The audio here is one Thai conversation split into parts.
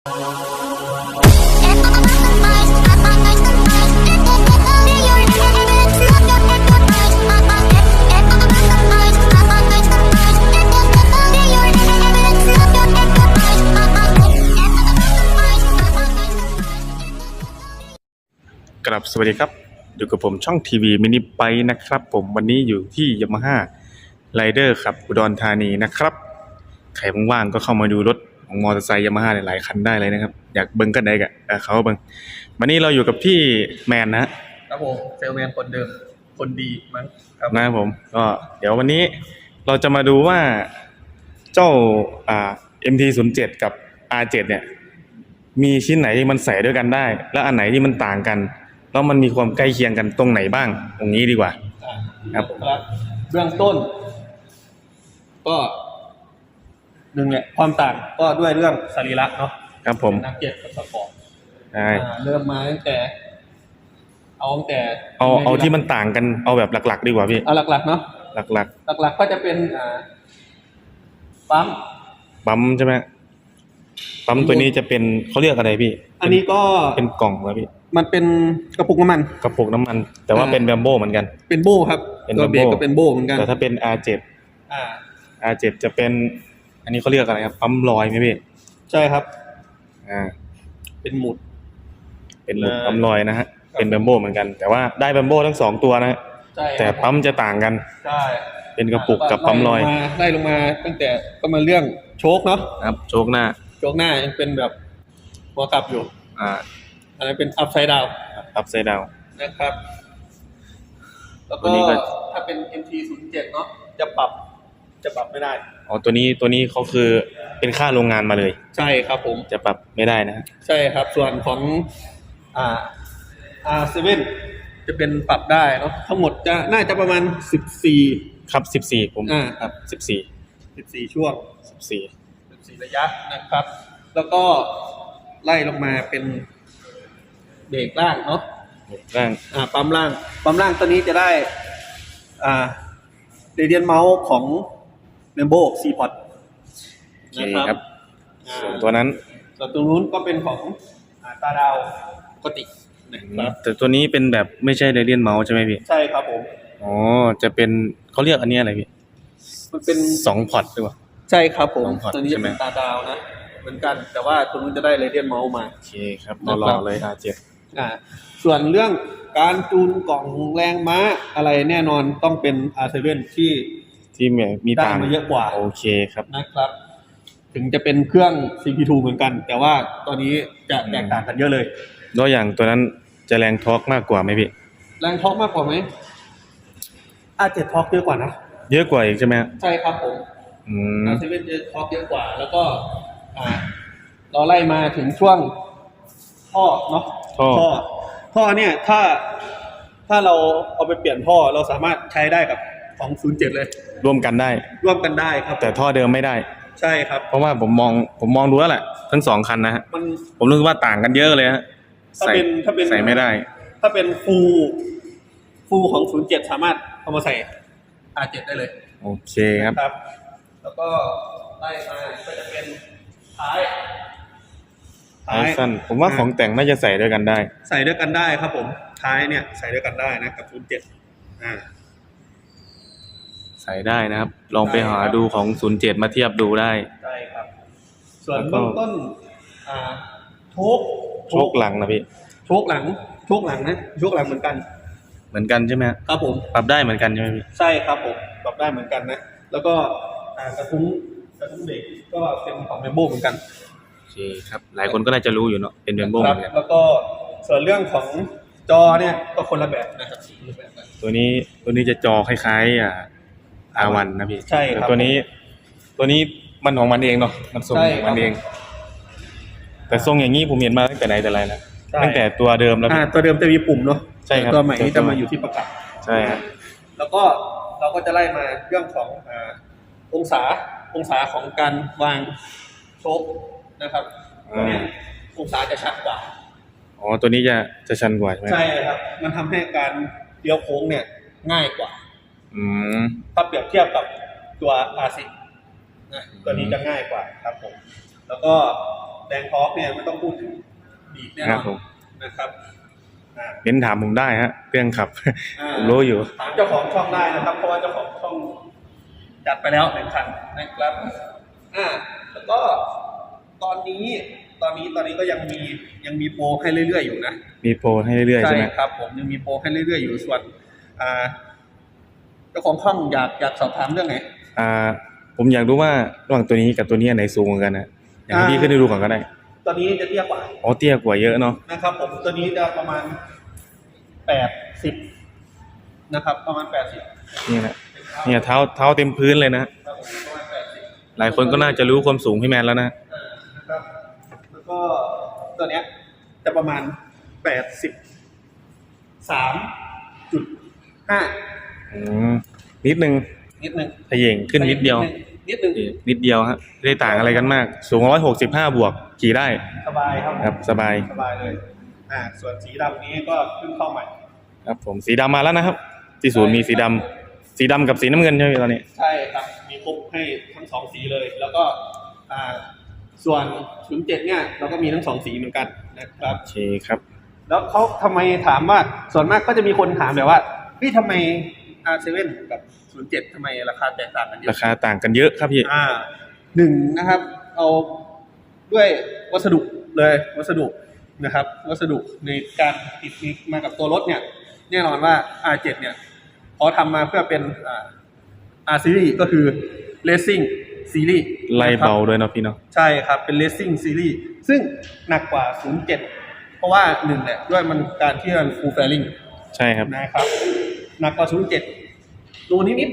กลับสวัสดีครับอยู่กับผมช่องทีวีมินิไปนะครับผมวันนี้อยู่ที่ยามาฮ่าไรเดอร์ครับอุดรธานีนะครับ ใครว่างๆก็เข้ามาดูรถ ของมอเตอร์ไซค์ยามาฮ่าหลายๆคันได้เลยนะครับ อยากเบิ้งกันได้กะเออเขาเบิ้งวันนี้เราอยู่กับพี่แมนนะฮะครับผมเซลแมนคนเดิมคนดีมั้งครับนะครับผมก็เดี๋ยววันนี้เราจะมาดูว่าเจ้าอ่า MT07 กับ R7 เนี่ย มีชิ้นไหนที่มันใส่ด้วยกันได้ และอันไหนที่มันต่างกัน แล้วมันมีความใกล้เคียงกันตรงไหนบ้าง ตรงนี้ดีกว่าอ่าครับผมครับ เบื้องต้น ก็ หนึ่งเนี่ยความต่างก็ด้วยเรื่องสรีระเนาะครับผมนักเก็ตกับสปอร์ตใช่อ่าเริ่มมาตั้งแต่ เอาตั้งแต่เอาเอาที่มันต่างกันเอาแบบหลัก ๆ ดีกว่าพี่เอาหลักๆเนาะหลักหลักๆก็จะเป็นอ่าปั๊มๆปั๊มใช่ไหมปั๊มตัวนี้จะเป็นเขาเรียกอะไรพี่ อันนี้ก็เป็นกล่องแล้วพี่ มันเป็นกระปุกน้ำมัน กระปุกน้ำมัน แต่ว่าอ่าเป็นแบมโบเหมือนกัน เป็นโบ้ครับ เป็นตัวเบรก Brembo ก็เป็นโบ้เหมือนกัน แต่ถ้าเป็น R7 อ่า R7 จะเป็น อันนี้เขาเรียกอะไรครับปั๊มลอยไหมพี่ใช่ครับ อ่า เป็นหมุด เป็นหมุดเลยปั๊มลอยนะฮะเป็นแบมโบเหมือนกัน แต่ว่าได้แบมโบทั้งสองตัวนะฮะใช่ครับแต่ปั๊มจะต่างกัน ใช่เป็นกระปุกกับปั๊มลอยไล่ลงมาไล่ลงมาตั้งแต่ก็มาเรื่องโชคเนาะครับ โชคหน้า โชคหน้ายังเป็นแบบหัวกลับอยู่ อ่าอันนั้นเป็นอัพไซด์ดาวอัพไซด์ดาวนะครับ แล้วตัก็วนี้ก็ถ้าเป็น MT 0 7 เนาะจะปรับ จะปรับไม่ได้ อ๋อตัวนี้ตัวนี้เขาคือเป็นค่าโรงงานมาเลย ใช่ครับผม จะปรับไม่ได้นะฮะใช่ครับ ส่วนของอ่า R7 จะเป็นปรับได้เนาะทั้งหมดจะน่าจะประมาณ14ครับสิบสี่ผมอ่าครับสิบสี่14ช่วงสิบสี่14ระยะนะครับ แล้วก็ไล่ลงมาเป็นเบรกล่างเนาะร่างอ่าปั๊มล่างปั๊มล่างตัวนี้จะได้อ่าเรเดียนเมาส์ของ เมมโบซีพอดโอเคครับส่วนตัวนั้นส่วนตรงนู้นก็เป็นของอ่าตาดาวปกตินะครับแต่ตัวนี้เป็นแบบไม่ใช่เรเดียนเมาส์ใช่ไหมพี่ ใช่ครับผม อ๋อ จะเป็นเขาเรียกอันนี้อะไรพี่มันเป็นสองพอร์ตหรือเปล่า ใช่ครับผมสองพอร์ตตัวนี้ใช่จะไหม เป็นตาดาวนะ เหมือนกัน แต่ว่าตัวนู้นจะได้เรเดียนเมาส์มา โอเคครับนะรครัอบๆเลย R7 อ่าส่วนเรื่องการจูนกล่องแรงม้าอะไรแน่นอนต้องเป็น R7 ที่ ที่มีมีได้ต่างมาเยอะกว่า โอเคครับ นะครับ ถึงจะเป็นเครื่อง CP2 เหมือนกัน แต่ว่าตอนนี้จะแตกต่างกันเยอะเลย แล้วอย่างตัวนั้นจะแรงทอร์กมากกว่าไหมพี่ แรงทอร์กมากกว่าไหม R7 ทอร์กเยอะกว่านะ เยอะกว่าอีกใช่ไหมฮะใช่ครับผมอืม R7 เยอะทอร์กเยอะกว่า แล้วก็อ่าเราไล่มาถึงช่วงท่อเนาะ ท่อ ท่อท่อเนี่ยถ้าถ้าเราเอาไปเปลี่ยนท่อเราสามารถใช้ได้กับของ 07 เลย ร่วมกันได้ ร่วมกันได้ครับแต่ท่อเดิมไม่ได้ ใช่ครับ เพราะว่าผมมองผมมองดูแล้วแหละทั้งสองคันนะฮะมันผมรู้สึกว่าต่างกันเยอะเลยฮะถ้าใส่เป็นถ้าเป็น ใส่ไม่ได้ ถ้าเป็นฟูฟูของ07สามารถเอามาใส่ R7 ได้เลยโอเคครับ ครับ แล้วก็ไล่มาก็จะเป็นท้ายท้ายสั้นผมว่าของแต่งน่าจะใส่ด้วยกันได้ ใส่ด้วยกันได้ครับผมท้ายเนี่ยใส่ด้วยกันได้นะกับ07อ่า ใส่ได้นะครับ ลองไปหาดูของ 07 มาเทียบดูได้ ได้ครับ ส่วนแล้วก็ เบื้องต้นอ่าโชคโชคหลังนะพี่โชคหลังโชคหลังนะโชคหลังเหมือนกัน เหมือนกันใช่ไหมฮะครับผม ปรับได้เหมือนกันใช่ไหมพี่ใช่ครับผมปรับได้เหมือนกันนะ แล้วก็อ่ากระทุ้งกระทุ้งเบรกก็เป็นของเมมโบเหมือนกันโอเคครับ หลายคนก็น่าจะรู้อยู่เนาะเป็นเบมโบคเหรัมือนกันแล้วก็ส่วนเรื่องของจอเนี่ยก็คนละแบบนะครับคนละแบบกันตัวนี้ตัวนี้จะจอคล้ายๆอ่า อาวันนะพี่ใช่ครับแต่ตัวนี้ ตัวนี้มันของมันเองเนาะมันทรงใช่ของครับมันเอง แต่ทรงอย่างนี้ผมเห็นมาตั้งแต่ไหนแต่ไรแล้วใช่ตั้งแต่ตัวเดิมแล้ว อ่าพี่ตัวเดิมจะมีปุ่มเนาะใช่ครับตัวใหม่นี่จะมาอยู่ที่ประกับใช่ครับแล้วก็เราก็จะไล่มาเรื่องของอ่าองศาองศาของการวางโชคนะครับตัวเนี้ยองศาจะชัดกว่าอ๋อตัวนี้จะจะชันกว่าใช่ไหมใช่ครับ มันทำให้การเลี้ยวโค้งเนี่ยง่ายกว่า อืม ถ้าเปรียบเทียบกับตัว R10 นะตัวนี้จะง่ายกว่าครับผม แล้วก็แดงทอล์กเนี่ยไม่ต้องพูดถึงบีดแน่คนรัอบนผมนะครับอ่าเน้นถามผมได้ฮะเรื่องขับ อ่าผมรู้อยู่ ถามเจ้าของช่องได้นะครับ เพราะว่าเจ้าของช่องจัดไปแล้วหนึ่งคันนะครับอ่าแล้วก็ตอนนี้ตอนนี้ตอนนี้ก็ยังมียังมีโปรให้เรื่อยๆอยู่นะ มีโปรให้เรื่อยๆใช่ไหม ครับผมยังมีโปรให้เรื่อยๆอยู่ส่วนอ่า เจ้าของช่องอยากอยากสอบถามเรื่องไหน อ่า ผมอยากรู้ว่าระหว่างตัวนี้กับตัวนี้อันไหนสูงกว่ากันนะอยากให้อ่าพี่ขึ้นให้ดูก่อนก็ได้ตอนนี้จะเทียบกว่า อ๋อเตี้ยกว่าเยอะเนาะนะครับ ผมตัวนี้จะประมาณแปดสิบนะครับ ประมาณแปดสิบนี่นะเนี่ยเท้าเท้าเต็มพื้นเลยนะครับผมประมาณแปดสิบหลายคนก็น่าจะรู้ความสูงพี่แมนแล้วนะอ่านะครับแล้วก็ตัวเนี้ยจะประมาณแปดสิบสามจุดห้า อืมนิดนึงนิดนึงทะเยงขึ้นนิดเดียว นิดนึงนิดเดียวฮะไม่ได้ต่างอะไรกันมาก สูงร้อยหกสิบห้าบวกขี่ได้ สบายครับครับสบายสบายเลยอ่าส่วนสีดำนี้ก็เพิ่งเข้าใหม่ ครับ ผมสีดำมาแล้วนะครับ ที่ศูนย์มีสีดำสีดำกับสีน้ำเงินใช่ไหมตอนนี้ ใช่ครับ มีครบให้ทั้งสองสีเลย แล้วก็อ่าส่วนศูนย์เจ็ดเนี่ยเราก็มีทั้งสองสีเหมือนกันนะครับ โอเคครับ แล้วเขาทำไมถามว่าส่วนมากก็จะมีคนถามแบบว่าพี่ทำไม R7 กับ07ทำไมราคาแตกต่างกันเยราอะคาต่างกันเยอะครับพี่อ่าหนึ่งนะครับ เอาด้วยวัสดุเลยวัสดุนะครับ วัสดุในการติดนี้มากับตัวรถเนี่ยแน่นอนว่า R7 เนี่ยเขาทำมาเพื่อเป็นอ่า R series ก็คือ racing series ไล่นะครับเบาด้วยเนาะพี่เนาะใช่ครับ เป็น racing series ซึ่งหนักกว่า 07 เพราะว่าหนึ่งเนี่ยด้วยมันการที่มัน full fairing ใช่ครับนะครับ หนักกว่า07ตัวนิดนิด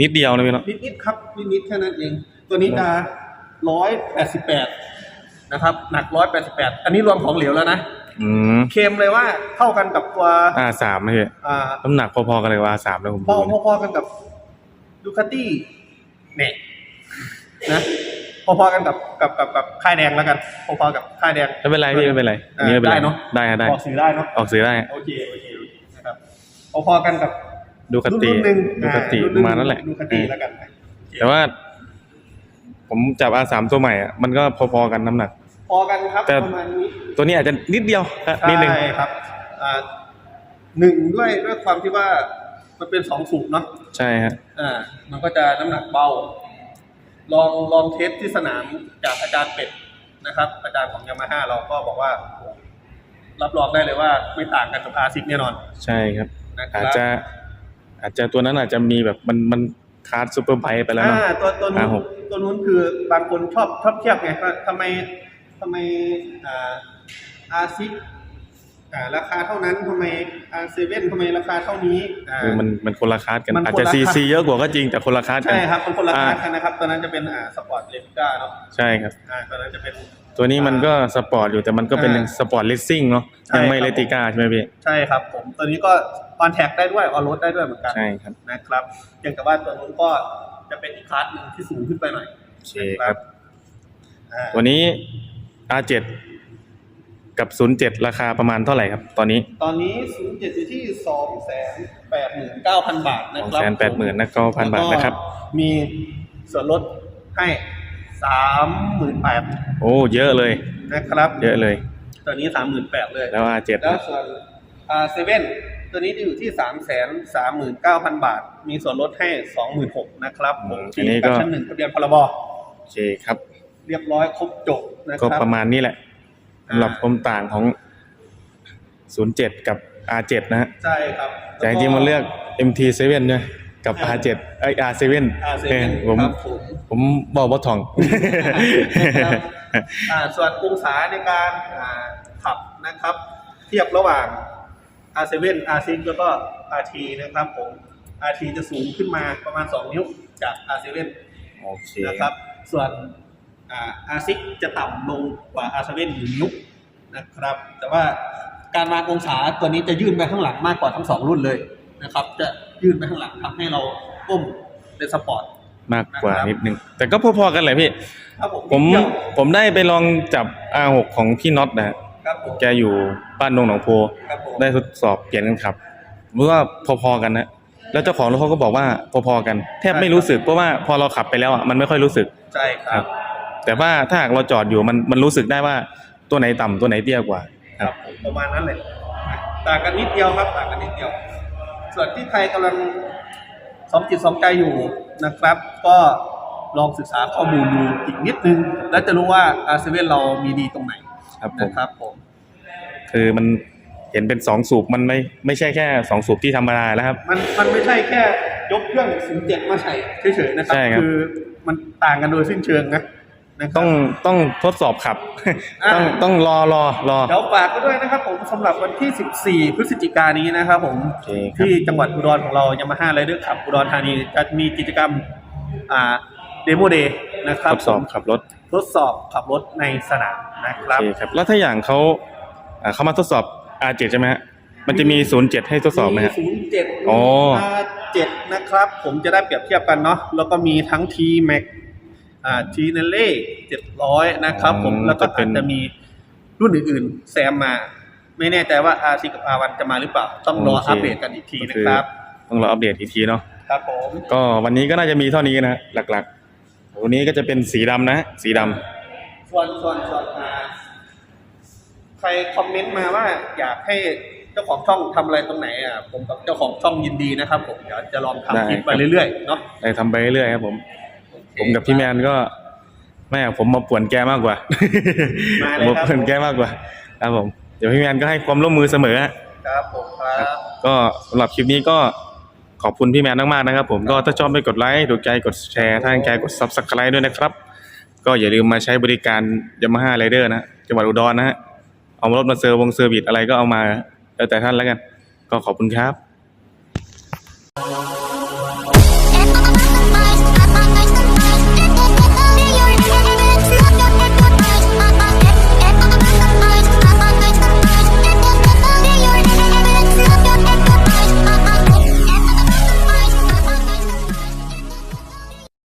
นิดเดียวนะพี่เนาะนิดนิดๆครับนิดนิดๆแค่นั้นเอง ตัวนี้จะ188นะครับ หนัก188อันนี้รวมของเหลวแล้วนะอืมเคลมเลยว่าเท่ากันกับตัวอ่าสามนะพี่อ่าน้ำหนักพอๆกันเลยว่าสามแล้วผมพอดูเนี่ยพอๆกันกับดูคาตี้เนี่ยนะพอๆกันกับกับกับกับค่ายแดงแล้วกันพอๆกับค่ายแดงไม่เป็นไรพี่ไม่เป็นไรอันนี้ไม่เป็นไรได้เนาะได้ฮะได้ออกสื่อได้เนาะออกสื่อได้โอเคโอเค พอๆกันกับดูคติรุ่นหนึ่งดูคติอ่ประมาณนั้นแหละดูคติแล้วกันแต่ว่า ผมจับอาสามตัวใหม่อะมันก็พอๆกันน้ำหนัก พอกันครับแต่ประมาณนี้ตัวนี้อาจจะนิดเดียวฮะนิดนึงใช่ครับอ่าหนึ่งด้วยด้วยความที่ว่ามันเป็นสองสูบเนาะใช่ฮะอ่า มันก็จะน้ำหนักเบา ลองลองเทสที่สนามจากอาจารย์เป็ดนะครับ อาจารย์ของยามาฮ่าเราก็บอกว่า รับรองได้เลยว่าไม่ต่างกันกับอาซิกแน่นอน ใช่ครับนะครับ อาจจะอาจจะตัวนั้นอาจจะมีแบบมันมันคาร์ดซูเปอร์ไบค์ไปแล้วเนาะอ่าตัวตัวนู้นอ่าหกตัวนู้นคือบางคนชอบชอบเทียบไงว่าทำไมทำไมอ่าอาซิกอ่าราคาเท่านั้นทำไมอาเซเว่นทำไมราคาเท่านี้อ่าคือมันมันคนละคาร์ดกันมันอาจคนจะละซีคาร์ดซีเยอะกว่าก็จริงแต่คนละคาร์ดกันใช่ครับมันคนละอ่าคากันนะครับตอนนั้นจะเป็นอ่าสปอร์ตเลฟิก้าเนาะใช่ครับอ่าตอนนั้นจะเป็นตัวนี้มันก็สปอร์ตอยู่แต่มันก็เป็นอ่าสปอร์ตเลสซิ่งเนาะใช่ยังไม่ครับเลติก้าใช่ไหมพี่ใช่ครับผมตัวนี้ก็ ออนแท็กได้ด้วยออนรถได้ด้วยเหมือนกันใช่ครับนะครับเพียงแต่ว่าตัวนู้นก็จะเป็นอีกคลาสหนึ่งที่สูงขึ้นไปหน่อยโอเคครับอ่าวันนี้ R7 กับ 07 ราคาประมาณเท่าไหร่ครับ ตอนนี้ ตอนนี้ศูนย์เจ็ดอยู่ที่สองแสนแปดหมื่นเก้าพันบาทนะครับ280,000นะ9,000บาทนะครับแล้วก็มีส่วนลดให้สามหมื่นแปดโอ้ เยอะเลยนะครับ เยอะเลย ตอนนี้สามหมื่นแปดเลย แล้ว R7 แล้วส่วนอ่าเซเว่น ตัวนี้จะอยู่ที่สามแสนสามหมื่นเก้าพันบาท มีส่วนลดให้สองหมื่นหกนะครับผมอันนี้ที่ก็ชั้นหนึ่งทะเบียนพรบโอเคครับ เรียบร้อยครบจบนะคก็รับประมาณนี้แหละสำหรับอ่าความต่างของ07กับ R7 นะฮะใช่ครับแต่จริงๆมันเลือก MT7 เนี่ยกับ R7 เอ้ย R7 อาเซเอเว่อนผมครับผมผมบอกว่าถ่องครับอ่าส่วนองศาในการอ่าขับนะครับ เทียบระหว่าง R7 R6 แล้วก็ RT นะครับผม RT จะสูงขึ้นมาประมาณ 2 นิ้วจาก R7 โอเคนะครับ ส่วนอ่า R6 จะต่ำลงกว่า R7 หนึ่งนิ้วนะครับ แต่ว่าการวางองศาตัวนี้จะยื่นไปข้างหลังมากกว่าทั้งสองรุ่นเลยนะครับ จะยื่นไปข้างหลังทำให้เราก้มเป็นสปอร์ตมากกว่านะครับนิดนึง แต่ก็พอๆกันแหละพี่ครับผมผมเดี๋ยวผมได้ไปลองจับ R6 ของพี่น็อตนะฮะ ครับผมแกอยู่บ้านดงหนองโพครับผมได้ทดสอบเปลี่ยนกันขับรู้ว่าพอๆกันนะแล้วเจ้าของรถเขาก็บอกว่าพอๆกัน แทบไม่รู้สึกเพราะว่าพอเราขับไปแล้วอะมันไม่ค่อยรู้สึก ใช่คครัรับ บ แต่ว่าถ้าหากเราจอดอยู่มันมันรู้สึกได้ว่าตัวไหนต่ำตัวไหนเตี้ยกว่า ครับผมประมาณนั้นเลยต่างกันนิดเดียวครับ ต่างกันนิดเดียว ส่วนที่ใครกำลังสองจิตสองใจอยู่นะครับ ก็ลองศึกษาข้อมูลดูอีกนิดนึง แล้วจะรู้ว่าอาเซเว่นเรามีดีตรงไหน ครับผมนะครับผมคือมันเห็นเป็นสองสูบมันไม่ไม่ใช่แค่สองสูบที่ธรรมดาแล้วครับ มันมันไม่ใช่แค่ยกเครื่องศูนย์เจ็ดมาใส่เฉยๆนะครัใช่ครับ คือมันต่างกันโดยสิ้นเชิงนะนะครับต้องต้องทดสอบขับอ่าต้องต้องรอรอรอ เดี๋ยวฝากก็ด้วยนะครับผมสำหรับวันที่ 14 พฤศจิกายนนี้นะครับผมโอเคครับ ที่จังหวัดอุดรของเรายามาฮ่าไรเดอร์ขับอุดรธานีจะมีกิจกรรมอ่าเดโมเดย์นะครับทดสอบขับรถ ทดสอบขับรถในสนามนะครับ โอเคครับ แล้วถ้าอย่างเขาอ่าเขามาทดสอบ R7 ใช่ไหมฮะมันจะมี 07 ให้ทดสอบไหมฮะ ศูนย์เจ็ดอ๋อ เจ็ดนะครับ ผมจะได้เปรียบเทียบกันเนาะ แล้วก็มีทั้ง T Max อ่า T n e l l e 700นะครับ ผมอืมแล้วก็จะเป็อานจจะมีรุ่นอื่นๆ แซมมา ไม่แน่ใจว่า R10 กับ R1 จะมาหรือเปล่า ต้องรอโอเคอัปเดตกันอีกทีนะครับต้องรออัปเดตอีกทีเนาะ ครับผม ก็วันนี้ก็น่าจะมีเท่านี้นะฮะหลักๆ วันนี้ก็จะเป็นสีดำนะฮะสีดำส่วนส่วนส่วนอ่าใครคอมเมนต์มาว่าอยากให้เจ้าของช่องทำอะไรตรงไหนอะผมกับเจ้าของช่องยินดีนะครับผมเดี๋ยวจะลองได้ทำคลิปไปครับเรื่อยๆเนาะได้ทำไปเรื่อยๆครับผม ผมกับพี่แมนก็แม่ผมมาป่วนแกมากกว่า มาผเลยมมาครับป่วนแกมากกว่าครับผม เดี๋ยวพี่แมนก็ให้ความร่วมมือเสมอฮะครับผมครับ ก็สำหรับคลิปนี้ก็ ขอบคุณพี่แมนมากๆนะครับ ผมก็ถ้าชอบไม่กดไลค์ถูกใจกดแชร์ถ้ายังใจกด subscribe ด้วยนะครับ ก็อย่าลืมมาใช้บริการ Yamaha Rider นะจังหวัดอุดรนะฮะเอารถมาเซอร์วงเซอร์วิสอะไรก็เอามาแล้วแต่ท่านแล้วกัน ก็ขอบคุณครับ